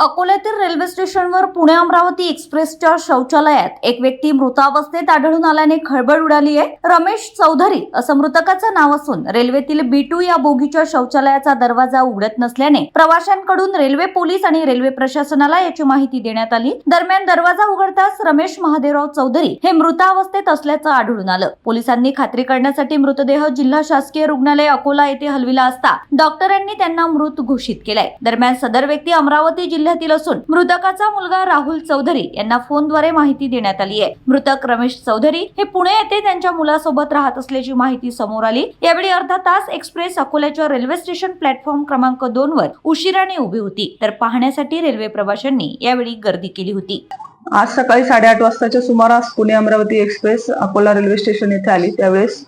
अकोल्यातील रेल्वे स्टेशनवर पुणे अमरावती एक्सप्रेसच्या शौचालयात एक व्यक्ती मृतावस्थेत आढळून आल्याने खळबळ उडाली आहे. रमेश चौधरी असं मृतकाचं नाव असून रेल्वेतील बी टू या बोगीच्या शौचालयाचा दरवाजा उघडत नसल्याने प्रवाशांकडून रेल्वे पोलीस आणि रेल्वे प्रशासनाला याची माहिती देण्यात आली. दरम्यान दरवाजा उघडताच रमेश महादेवराव चौधरी हे मृतावस्थेत असल्याचं आढळून आलं. पोलिसांनी खात्री करण्यासाठी मृतदेह जिल्हा शासकीय रुग्णालय अकोला येथे हलविला असता डॉक्टरांनी त्यांना मृत घोषित केलाय. दरम्यान सदर व्यक्ती अमरावती जिल्ह्यातील असून मृतकाचा मुलगा राहुल चौधरी यांना फोनद्वारे माहिती देण्यात आली आहे. मृतक रमेश चौधरी हे पुणे येथे त्यांच्या मुलासोबत राहत असल्याची माहिती समोर आली. यावेळी अर्धा तास एक्सप्रेस अकोल्याच्या रेल्वे स्टेशन प्लॅटफॉर्म क्रमांक दोन वर उशिराने उभी होती. तर पाहण्यासाठी रेल्वे प्रवाशांनी यावेळी गर्दी केली होती. आज सकाळी साडेआठ वाजताच्या सुमारास Pune Amravati express Akola railway station येथे आली. त्यावेळेस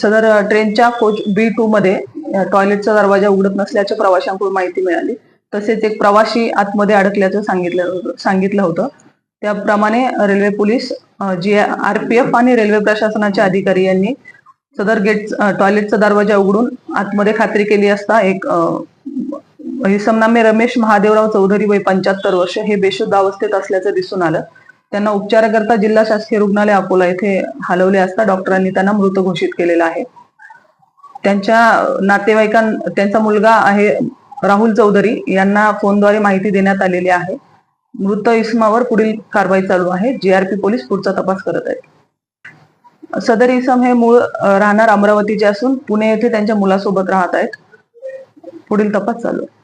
सदर ट्रेनच्या कोच बी टू मध्ये टॉयलेटचा दरवाजा उघडत नसल्याच्या प्रवाशांकडून माहिती मिळाली. तसेच एक प्रवाशी आतमध्ये अडकल्याचं सांगितलं सांगितलं होतं. त्याप्रमाणे रेल्वे पोलीस जी आरपीएफ आणि रेल्वे प्रशासनाचे अधिकारी यांनी सदर गेट टॉयलेटचा दरवाजा उघडून आतमध्ये खात्री केली असता एक इसमनामे रमेश महादेवराव चौधरी वय पंच्याहत्तर वर्ष हे बेशुद्ध अवस्थेत असल्याचं दिसून आलं. त्यांना उपचाराकरता जिल्हा शासकीय रुग्णालय अकोला येथे हलवले असता डॉक्टरांनी त्यांना मृत घोषित केलेला आहे. त्यांच्या नातेवाईकां त्यांचा मुलगा आहे राहुल चौधरी यांना फोनद्वारे माहिती देण्यात आलेली आहे. मृत इसमावर पुढील कारवाई चालू आहे. जीआरपी पोलीस पुढचा तपास करत आहेत. सदर इसम हे मूळ राहणार अमरावतीचे असून पुणे येथे त्यांच्या मुलासोबत राहत आहेत. पुढील तपास चालू आहे.